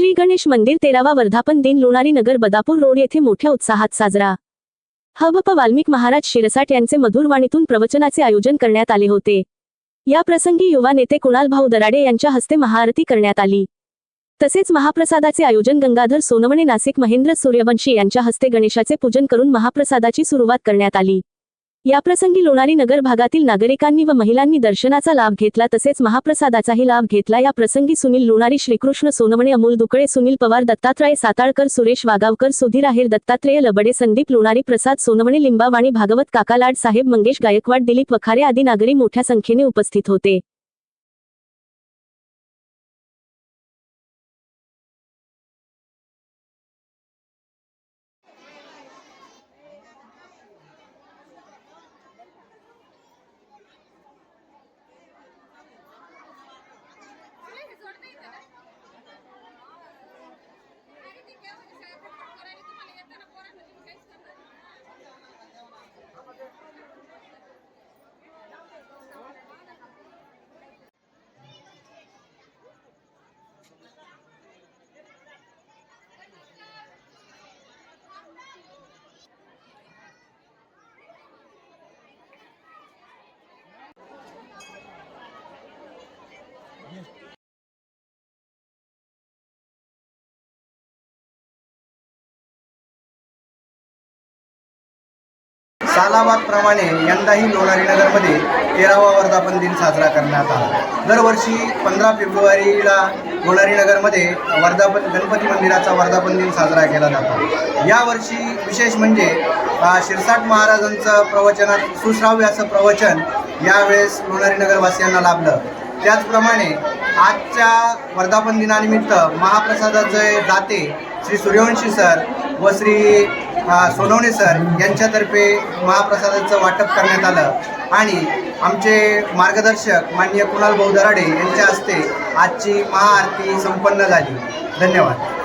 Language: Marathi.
श्री गणेश मंदिर तेरावा वर्धापन दिन लोणारी नगर बदापूर रोड येथे मोठ्या उत्साहात साजरा. हबप वाल्मिक महाराज शिरसाट यांचे मधुरवाणीतून प्रवचनाचे आयोजन करण्यात आले होते. या प्रसंगी युवा नेते कुणाल भाऊ दराडे यांच्या हस्ते महाआरती करण्यात आली. तसेच महाप्रसादाचे आयोजन गंगाधर सोनवणे नाशिक महेंद्र सूर्यवंशी यांच्या हस्ते गणेशाचे पूजन करून महाप्रसादाची सुरुवात करण्यात आली. याप्रसंगी लोणारी नगर भागातील नागरिकांनी व महिलांनी दर्शनाचा लाभ घेतला तसेच महाप्रसादाचाही लाभ घेतला. या प्रसंगी सुनील लोणारी श्रीकृष्ण सोनवणे अमोल दुकळे सुनील पवार दत्तात्रय साताळकर सुरेश वागावकर सुधीर आहेर दत्तात्रेय लबडे संदीप लोणारी प्रसाद सोनवणे लिंबावाणी भागवत काकालाड साहेब मंगेश गायकवाड दिलीप वखारे आदी नागरी मोठ्या संख्येने उपस्थित होते. सालाबादप्रमाणे यंदाही लोणारी नगरमध्ये तेरावा वर्धापन दिन साजरा करण्यात आला. दरवर्षी पंधरा फेब्रुवारीला लोणारी नगरमध्ये वर्धापन गणपती मंदिराचा वर्धापन दिन साजरा केला जातो. यावर्षी विशेष म्हणजे शिरसाट महाराजांचं प्रवचनात सुश्राव्य असं प्रवचन यावेळेस लोणारी नगरवासियांना लाभलं. त्याचप्रमाणे आजच्या वर्धापन दिनानिमित्त महाप्रसादाचे दाते श्री सूर्यवंशी सर व श्री सोनवणे सर यांच्यातर्फे महाप्रसादाचं वाटप करण्यात आलं. आणि आमचे मार्गदर्शक माननीय कुणाल भाऊ दराडे यांच्या हस्ते आजची महाआरती संपन्न झाली. धन्यवाद.